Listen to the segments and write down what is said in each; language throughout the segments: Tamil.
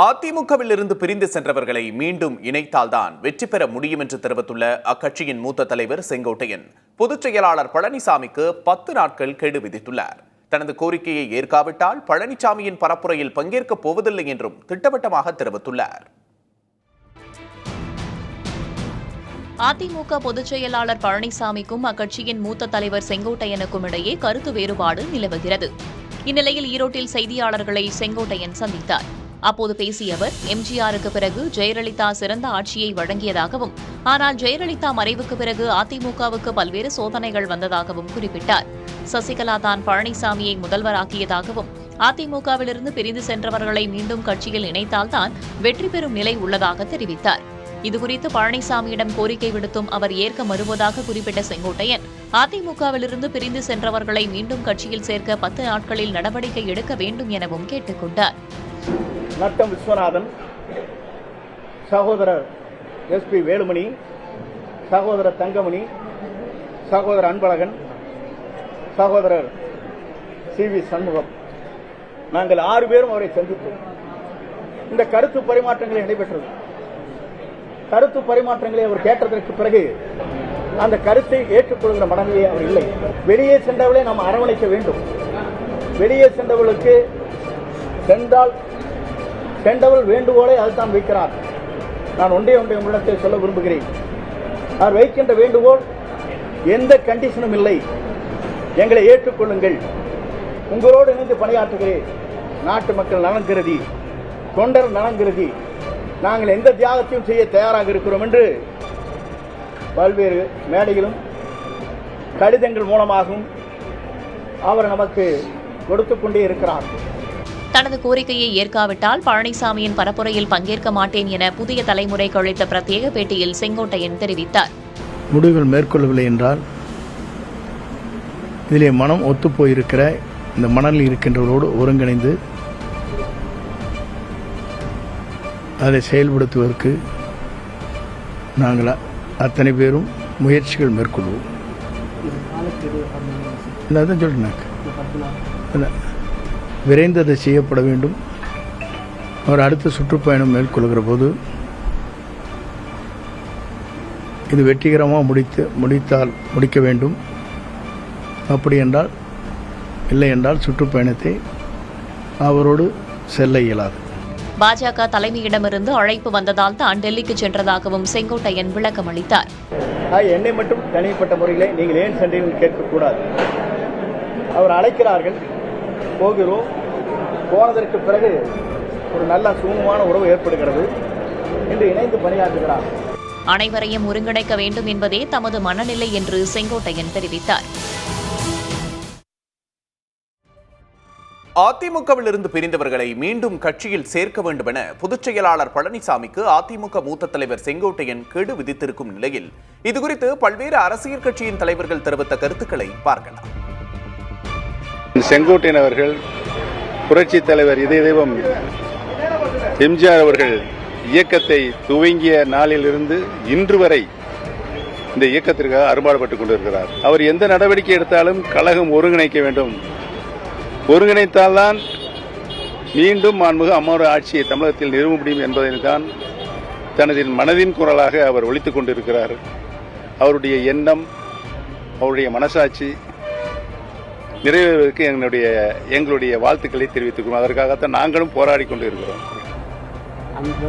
அதிமுகவில் இருந்து பிரிந்து சென்றவர்களை மீண்டும் இணைத்தால்தான் வெற்றி பெற முடியும் என்று தெரிவித்துள்ள அக்கட்சியின் மூத்த தலைவர் செங்கோட்டையன் பொதுச் செயலாளர் பழனிசாமிக்கு பத்து நாட்கள் கெடு விதித்துள்ளார். தனது கோரிக்கையை ஏற்காவிட்டால் பழனிசாமியின் பரப்புரையில் பங்கேற்கப் போவதில்லை என்றும் திட்டவட்டமாக தெரிவித்துள்ளார். அதிமுக பொதுச் செயலாளர் பழனிசாமிக்கும் அக்கட்சியின் மூத்த தலைவர் செங்கோட்டையனுக்கும் இடையே கருத்து வேறுபாடு நிலவுகிறது. இந்நிலையில் ஈரோட்டில் செய்தியாளர்களை செங்கோட்டையன் சந்தித்தார். அப்போது பேசிய அவர் எம்ஜிஆருக்கு பிறகு ஜெயலலிதா சிறந்த ஆட்சியை வழங்கியதாகவும் ஆனால் ஜெயலலிதா மறைவுக்கு பிறகு அதிமுகவுக்கு பல்வேறு சோதனைகள் வந்ததாகவும் குறிப்பிட்டார். சசிகலா தான் பழனிசாமியை முதல்வராக்கியதாகவும் அதிமுகவிலிருந்து பிரிந்து சென்றவர்களை மீண்டும் கட்சியில் இணைத்தால்தான் வெற்றி பெறும் நிலை உள்ளதாக தெரிவித்தார். இதுகுறித்து பழனிசாமியிடம் கோரிக்கை விடுத்தும் அவர் ஏற்க மறுவதாக குறிப்பிட்ட செங்கோட்டையன் அதிமுகவிலிருந்து பிரிந்து சென்றவர்களை மீண்டும் கட்சியில் சேர்க்க பத்து நாட்களில் நடவடிக்கை எடுக்க வேண்டும் எனவும் கேட்டுக் கொண்டார். நட்டம் விஸ்வநாதன் சகோதரர் எஸ்பி வேலுமணி சகோதரர் தங்கமணி சகோதரர் அன்பழகன் சகோதரர் சி வி சண்முகம். நாங்கள் ஆறு பேரும் அவரை சந்தித்தோம். இந்த கருத்து பரிமாற்றங்களை நடைபெற்றது. கருத்து பரிமாற்றங்களை அவர் கேட்டதற்கு பிறகு அந்த கருத்தை ஏற்றுக்கொள்கிற மனநிலை அவர் இல்லை. வெளியே சென்றவர்களை நாம் அரவணைக்க வேண்டும். வெளியே சென்றவர்களுக்கு சென்றால் சென்றவள் வேண்டுகோளை அதுதான் வைக்கிறார். நான் ஒன்றே ஒன்றை உங்களிடத்தை சொல்ல விரும்புகிறேன். அவர் வைக்கின்ற வேண்டுகோள் எந்த கண்டிஷனும் இல்லை. எங்களை ஏற்றுக்கொள்ளுங்கள். உங்களோடு இணைந்து பணியாற்றுகிறேன். நாட்டு மக்கள் நலன் கருதி தொண்டர் நலன் கருதி நாங்கள் எந்த தியாகத்தையும் செய்ய தயாராக இருக்கிறோம் என்று பல்வேறு மேடையிலும் கடிதங்கள் மூலமாகவும் அவர் நமக்கு கொடுத்து கொண்டே இருக்கிறார். தனது கோரிக்கையை ஏற்காவிட்டால் பழனிசாமியின் பரப்புரையில் பங்கேற்க மாட்டேன் என புதிய தலைமுறைக்கு அளித்த பிரத்யேக பேட்டியில் செங்கோட்டையன் தெரிவித்தார். முடிவுகள் மேற்கொள்ளவில்லை என்றால் இதிலே மனம் ஒத்துப்போயிருக்கிற இந்த மணலில் இருக்கின்றவரோடு ஒருங்கிணைந்து அதை செயல்படுத்துவதற்கு நாங்கள் அத்தனை பேரும் முயற்சிகள் மேற்கொள்வோம். இல்லை அதான் சொல்றேன் இல்லை விரைந்து அதை செய்யப்பட வேண்டும். அவர் அடுத்த சுற்றுப்பயணம் மேற்கொள்கிற போது இது வெற்றிகரமாக முடித்து முடித்தால் முடிக்க வேண்டும். அப்படி என்றால் இல்லை என்றால் சுற்றுப்பயணத்தை அவரோடு செல்ல இயலாது. பாஜக தலைமையிடமிருந்து அழைப்பு வந்ததால் தான் டெல்லிக்கு சென்றதாகவும் செங்கோட்டையன் விளக்கம் அளித்தார். என்னை மட்டும் தனிப்பட்ட முறையில் நீங்கள் ஏன் சென்றீர்கள் கேட்கக்கூடாது. அவர் அழைக்கிறார்கள். போகிறோம். போனதற்கு பிறகு ஒரு நல்ல சுமூகமான உறவு ஏற்படுகிறது. என்று இணைந்து பணியாற்றுகிறார். அனைவரையும் ஒருங்கிணைக்க வேண்டும் என்பதே தமது மனநிலை என்று செங்கோட்டையன் தெரிவித்தார். அதிமுகவில் இருந்து பிரிந்தவர்களை மீண்டும் கட்சியில் சேர்க்க வேண்டும் என பொதுச் செயலாளர் பழனிசாமிக்கு அதிமுக மூத்த தலைவர் செங்கோட்டையன் கெடு விதித்திருக்கும் நிலையில் இதுகுறித்து பல்வேறு அரசியல் கட்சியின் தலைவர்கள் தெரிவித்த கருத்துக்களை பார்க்கலாம். செங்கோட்டையன் அவர்கள் புரட்சி தலைவர் இதய தெய்வம் எம்ஜிஆர் அவர்கள் இயக்கத்தை துவங்கிய நாளிலிருந்து இன்று வரை இந்த இயக்கத்திற்காக அரும்பாடுபட்டுக் கொண்டிருக்கிறார். அவர் எந்த நடவடிக்கை எடுத்தாலும் கழகம் ஒருங்கிணைக்க வேண்டும். ஒருங்கிணைத்தால்தான் மீண்டும் மாண்புக அம்மாவோட ஆட்சியை தமிழகத்தில் நிறுவ முடியும் என்பதை தான் தனது மனதின் குரலாக அவர் ஒழித்துக் கொண்டிருக்கிறார். அவருடைய எண்ணம் அவருடைய மனசாட்சி நிறைவேறுவதற்கு எங்களுடைய எங்களுடைய வாழ்த்துக்களை தெரிவித்துக்கிறோம் அதற்காகத்தான் நாங்களும் போராடி கொண்டு இருக்கிறோம் அந்த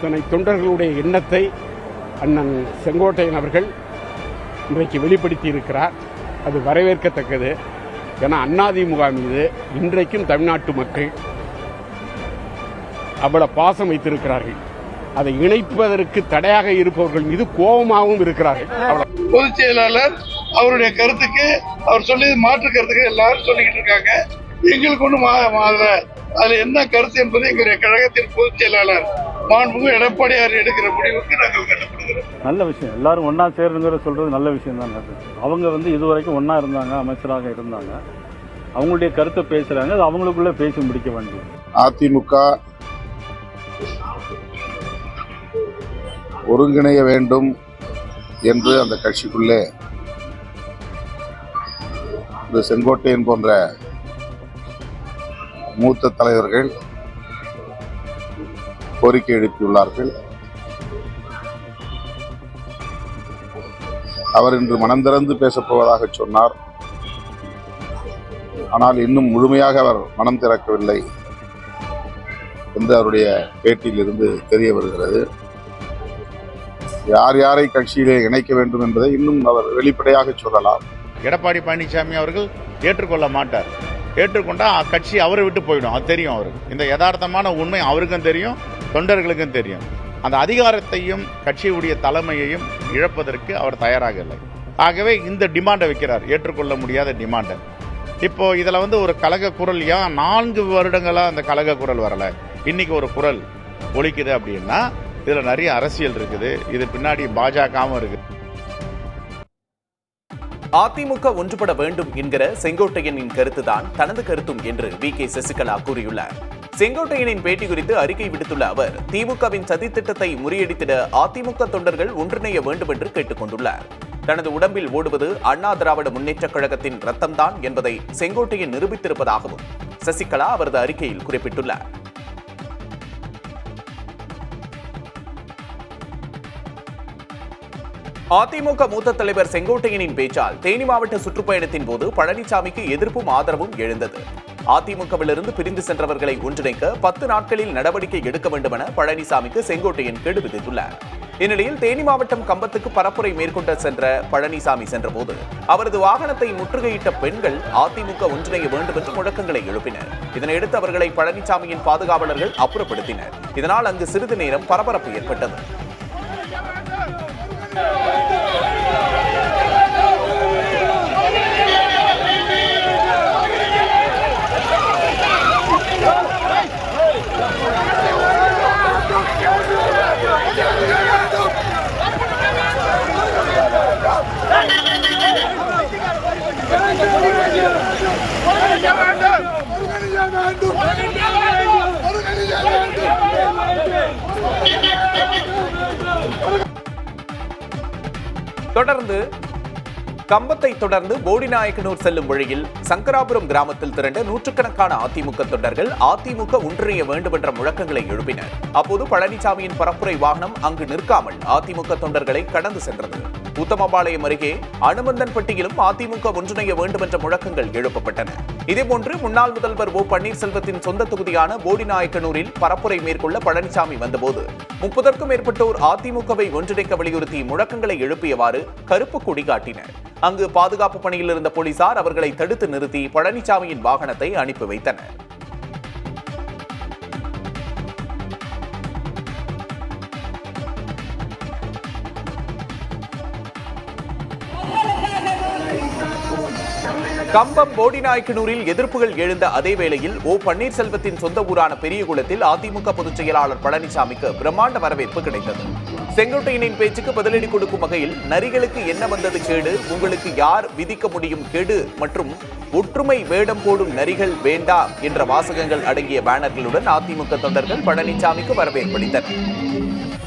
துணை தொண்டர்களுடைய எண்ணத்தை அண்ணன் செங்கோட்டையன் அவர்கள் இன்றைக்கு வெளிப்படுத்தி இருக்கிறார் அது வரவேற்கத்தக்கது. ஏன்னா அண்ணாதிமுக மீது இன்றைக்கும் தமிழ்நாட்டு மக்கள் அவ்வளவு பாசம் வைத்திருக்கிறார்கள். அதை இணைப்பதற்கு தடையாக இருப்பவர்கள் மீது கோபமாகவும் இருக்கிறார்கள். பொதுச் செயலாளர் அவருடைய கருத்துக்கு அவர் சொல்லி மாற்று கருத்துக்கு எல்லாரும் சொல்லிக்கிட்டு இருக்காங்க. எங்களுக்கு ஒன்றும் அதுல அதுல என்ன கருத்து என்பது எங்களுடைய கழகத்தின் பொதுச் செயலாளர் மாண்புமிகு எடப்பாடியார் எடுக்கிற முடிவுக்கு நாங்கள் கண்டுபிடிக்கிறோம் நல்ல விஷயம். எல்லாரும் ஒன்றா சேருங்கிற சொல்கிறது நல்ல விஷயம் தான் அது. அவங்க வந்து இதுவரைக்கும் ஒன்றா இருந்தாங்க அமைச்சராக இருந்தாங்க. அவங்களுடைய கருத்தை பேசுகிறாங்க அது அவங்களுக்குள்ளே பேசி முடிக்க வேண்டியது. அதிமுக ஒருங்கிணைய வேண்டும் என்று அந்த கட்சிக்குள்ளே திரு செங்கோட்டையன் போன்ற மூத்த தலைவர்கள் கோரிக்கை எழுப்பியுள்ளார்கள். அவர் இன்று மனம் திறந்து பேசப்போவதாக சொன்னார். ஆனால் இன்னும் முழுமையாக அவர் மனம் திறக்கவில்லை என்று அவருடைய பேட்டியிலிருந்து தெரிய வருகிறது. யார் யாரை கட்சியிலே இணைக்க வேண்டும் என்பதை இன்னும் அவர் வெளிப்படையாக சொல்லலாம். எடப்பாடி பழனிசாமி அவர்கள் ஏற்றுக்கொள்ள மாட்டார். ஏற்றுக்கொண்டால் கட்சி அவரை விட்டு போயிடும். அது தெரியும் அவருக்கு. இந்த யதார்த்தமான உண்மை அவருக்கும் தெரியும் தொண்டர்களுக்கும் தெரியும். அந்த அதிகாரத்தையும் கட்சியுடைய தலைமையையும் இழப்பதற்கு அவர் தயாராக இல்லை. ஆகவே இந்த டிமாண்டை வைக்கிறார். ஏற்றுக்கொள்ள முடியாத டிமாண்டை இப்போ இதில் வந்து ஒரு கழக குரல் ஏன் நான்கு வருடங்களாக அந்த கழக குரல் வரலை? இன்னைக்கு ஒரு குரல் ஒழிக்குது அப்படின்னா இதில் நிறைய அரசியல் இருக்குது. இது பின்னாடி பாஜகவும் இருக்குது. அதிமுக ஒன்றுபட வேண்டும் என்கிற செங்கோட்டையனின் கருத்துதான் தனது கருத்தும் என்று வி கே சசிகலா கூறியுள்ளார். செங்கோட்டையனின் பேட்டி குறித்து அறிக்கை விடுத்துள்ள அவர் திமுகவின் சதித்திட்டத்தை முறியடித்திட அதிமுக தொண்டர்கள் ஒன்றிணைய வேண்டும் என்று கேட்டுக் கொண்டுள்ளார். தனது உடம்பில் ஓடுவது அண்ணா திராவிட முன்னேற்றக் கழகத்தின் ரத்தம்தான் என்பதை செங்கோட்டையன் நிரூபித்திருப்பதாகவும் சசிகலா அவரது அறிக்கையில் குறிப்பிட்டுள்ளார். அதிமுக மூத்த தலைவர் செங்கோட்டையனின் பேச்சால் தேனி மாவட்ட சுற்றுப்பயணத்தின் போது பழனிசாமிக்கு எதிர்ப்பும் ஆதரவும் எழுந்தது. அதிமுகவிலிருந்து பிரிந்து சென்றவர்களை ஒன்றிணைக்க பத்து நாட்களில் நடவடிக்கை எடுக்க வேண்டும் என பழனிசாமிக்கு செங்கோட்டையன் கெடு விதித்துள்ளார். இந்நிலையில் தேனி மாவட்டம் கம்பத்துக்கு பரப்புரை மேற்கொண்ட சென்ற பழனிசாமி சென்றபோது அவரது வாகனத்தை முற்றுகையிட்ட பெண்கள் அதிமுக ஒன்றிணைய வேண்டும் என்று முழக்கங்களை எழுப்பினர். இதனையடுத்து அவர்களை பழனிசாமியின் பாதுகாவலர்கள் அப்புறப்படுத்தினர். இதனால் அங்கு சிறிது நேரம் பரபரப்பு ஏற்பட்டது. தொடர்ந்து கம்பத்தை தொடர்ந்து போடிநாயக்கனூர் செல்லும் வழியில் சங்கராபுரம் கிராமத்தில் திரண்ட நூற்றுக்கணக்கான அதிமுக தொண்டர்கள் அதிமுக ஒன்றிய வேண்டும் என்ற முழக்கங்களை எழுப்பினர். அப்போது பழனிசாமியின் பரப்புரை வாகனம் அங்கு நிற்காமல் அதிமுக தொண்டர்களை கடந்து சென்றது. உத்தமபாளையம் அருகே அனுமந்தன்பட்டியிலும் அதிமுக ஒன்றிணைய வேண்டும் என்ற முழக்கங்கள் எழுப்பப்பட்டன. இதேபோன்று முன்னாள் முதல்வர் ஓ பன்னீர்செல்வத்தின் சொந்த தொகுதியான போடிநாயக்கனூரில் பரப்புரை மேற்கொள்ள பழனிசாமி வந்தபோது முப்பதற்கும் மேற்பட்டோர் அதிமுகவை ஒன்றிணைக்க வலியுறுத்தி முழக்கங்களை எழுப்பியவாறு கருப்பு கொடி காட்டினர். அங்கு பாதுகாப்பு பணியில் இருந்த போலீசார் அவர்களை தடுத்து நிறுத்தி பழனிசாமியின் வாகனத்தை அனுப்பி வைத்தனர். கம்பம் போடிநாயக்கனூரில் எதிர்ப்புகள் எழுந்த அதே வேளையில் ஓ பன்னீர்செல்வத்தின் சொந்த ஊரான பெரியகுளத்தில் அதிமுக பொதுச் செயலாளர் பழனிசாமிக்கு பிரம்மாண்ட வரவேற்பு கிடைத்தது. செங்கோட்டையனின் பேச்சுக்கு பதிலடி கொடுக்கும் வகையில் நரிகளுக்கு என்ன வந்தது கேடு உங்களுக்கு யார் விதிக்க முடியும் கெடு மற்றும் ஒற்றுமை வேடம் போடும் நரிகள் வேண்டா என்ற வாசகங்கள் அடங்கிய பேனர்களுடன் அதிமுக தொண்டர்கள் பழனிசாமிக்கு வரவேற்பளித்தனர்